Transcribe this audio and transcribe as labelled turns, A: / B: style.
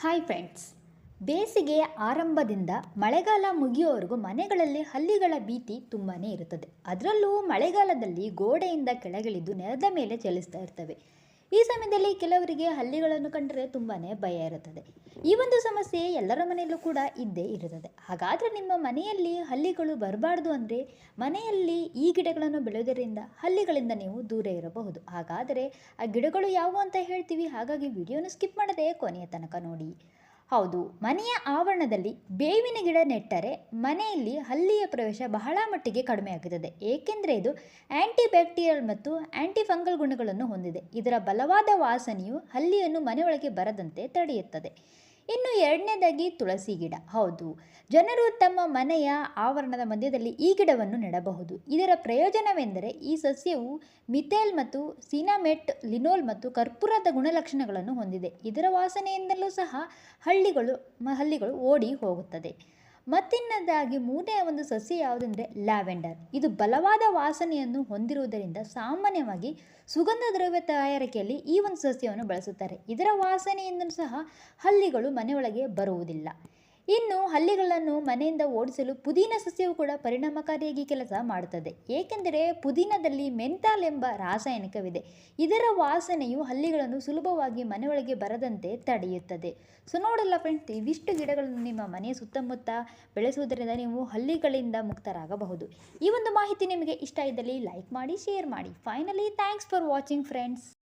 A: Hi friends ಬೇಸಿಗೆಯ ಆರಂಭದಿಂದ ಮಳೆಗಾಲ ಮುಗಿಯೋವರೆಗೂ ಮನೆಗಳಲ್ಲಿ ಹಲ್ಲಿಗಳ ಭೀತಿ ತುಂಬಾ ಇರುತ್ತದೆ. ಅದರಲ್ಲೂ ಮಳೆಗಾಲದಲ್ಲಿ ಗೋಡೆಯಿಂದ ಕೆಳಗಿಳಿದು ನೆಲದ ಮೇಲೆ ಚಲಿಸ್ತಾ ಇರ್ತವೆ. ಈ ಸಮಯದಲ್ಲಿ ಕೆಲವರಿಗೆ ಹಲ್ಲಿಗಳನ್ನು ಕಂಡರೆ ತುಂಬಾ ಭಯ ಇರುತ್ತದೆ. ಈ ಒಂದು ಸಮಸ್ಯೆ ಎಲ್ಲರ ಮನೆಯಲ್ಲೂ ಕೂಡ ಇದ್ದೇ ಇರುತ್ತದೆ. ಹಾಗಾದರೆ ನಿಮ್ಮ ಮನೆಯಲ್ಲಿ ಹಲ್ಲಿಗಳು ಬರಬಾರ್ದು ಅಂದರೆ ಮನೆಯಲ್ಲಿ ಈ ಗಿಡಗಳನ್ನು ಬೆಳೆಯೋದರಿಂದ ಹಲ್ಲಿಗಳಿಂದ ನೀವು ದೂರ ಇರಬಹುದು. ಹಾಗಾದರೆ ಆ ಗಿಡಗಳು ಯಾವುವು ಅಂತ ಹೇಳ್ತೀವಿ. ಹಾಗಾಗಿ ವಿಡಿಯೋನ ಸ್ಕಿಪ್ ಮಾಡದೆ ಕೊನೆಯ ತನಕ ನೋಡಿ. ಹೌದು, ಮನೆಯ ಆವರಣದಲ್ಲಿ ಬೇವಿನ ಗಿಡ ನೆಟ್ಟರೆ ಮನೆಯಲ್ಲಿ ಹಲ್ಲಿಯ ಪ್ರವೇಶ ಬಹಳ ಮಟ್ಟಿಗೆ ಕಡಿಮೆಯಾಗುತ್ತದೆ. ಏಕೆಂದರೆ ಇದು ಆ್ಯಂಟಿ ಬ್ಯಾಕ್ಟೀರಿಯಲ್ ಮತ್ತು ಆ್ಯಂಟಿಫಂಗಲ್ ಗುಣಗಳನ್ನು ಹೊಂದಿದೆ. ಇದರ ಬಲವಾದ ವಾಸನೆಯು ಹಲ್ಲಿಯನ್ನು ಮನೆಯೊಳಗೆ ಬರದಂತೆ ತಡೆಯುತ್ತದೆ. ಇನ್ನು ಎರಡನೇದಾಗಿ ತುಳಸಿ ಗಿಡ. ಹೌದು, ಜನರು ತಮ್ಮ ಮನೆಯ ಆವರಣದ ಮಧ್ಯದಲ್ಲಿ ಈ ಗಿಡವನ್ನು ನೆಡಬಹುದು. ಇದರ ಪ್ರಯೋಜನವೆಂದರೆ ಈ ಸಸ್ಯವು ಮಿಥೇಲ್ ಮತ್ತು ಸಿನಾಮೆಟ್, ಲಿನೋಲ್ ಮತ್ತು ಕರ್ಪೂರದ ಗುಣಲಕ್ಷಣಗಳನ್ನು ಹೊಂದಿದೆ. ಇದರ ವಾಸನೆಯಿಂದಲೂ ಸಹ ಹಳ್ಳಿಗಳು ಹಳ್ಳಿಗಳು ಓಡಿ ಹೋಗುತ್ತದೆ. ಮತ್ತಿನ್ನದಾಗಿ ಮೂರನೆಯ ಒಂದು ಸಸ್ಯ ಯಾವುದೆಂದರೆ ಲ್ಯಾವೆಂಡರ್. ಇದು ಬಲವಾದ ವಾಸನೆಯನ್ನು ಹೊಂದಿರುವುದರಿಂದ ಸಾಮಾನ್ಯವಾಗಿ ಸುಗಂಧ ದ್ರವ್ಯ ತಯಾರಿಕೆಯಲ್ಲಿ ಈ ಒಂದು ಸಸ್ಯವನ್ನು ಬಳಸುತ್ತಾರೆ. ಇದರ ವಾಸನೆಯಿಂದ ಸಹ ಹಲ್ಲಿಗಳು ಮನೆಯೊಳಗೆ ಬರುವುದಿಲ್ಲ. ಇನ್ನು ಹಲ್ಲಿಗಳನ್ನು ಮನೆಯಿಂದ ಓಡಿಸಲು ಪುದೀನ ಸಸ್ಯವು ಕೂಡ ಪರಿಣಾಮಕಾರಿಯಾಗಿ ಕೆಲಸ ಮಾಡುತ್ತದೆ. ಏಕೆಂದರೆ ಪುದೀನದಲ್ಲಿ ಮೆಂತಾಲ್ ಎಂಬ ರಾಸಾಯನಿಕವಿದೆ. ಇದರ ವಾಸನೆಯು ಹಲ್ಲಿಗಳನ್ನು ಸುಲಭವಾಗಿ ಮನೆಯೊಳಗೆ ಬರದಂತೆ ತಡೆಯುತ್ತದೆ. ಸೊ ನೋಡಲ್ಲ ಫ್ರೆಂಡ್ಸ್ ಇವಿಷ್ಟು ಗಿಡಗಳನ್ನು ನಿಮ್ಮ ಮನೆಯ ಸುತ್ತಮುತ್ತ ಬೆಳೆಸುವುದರಿಂದ ನೀವು ಹಲ್ಲಿಗಳಿಂದ ಮುಕ್ತರಾಗಬಹುದು. ಈ ಒಂದು ಮಾಹಿತಿ ನಿಮಗೆ ಇಷ್ಟ ಇದ್ದಲ್ಲಿ ಲೈಕ್ ಮಾಡಿ ಶೇರ್ ಮಾಡಿ. Finally thanks for watching friends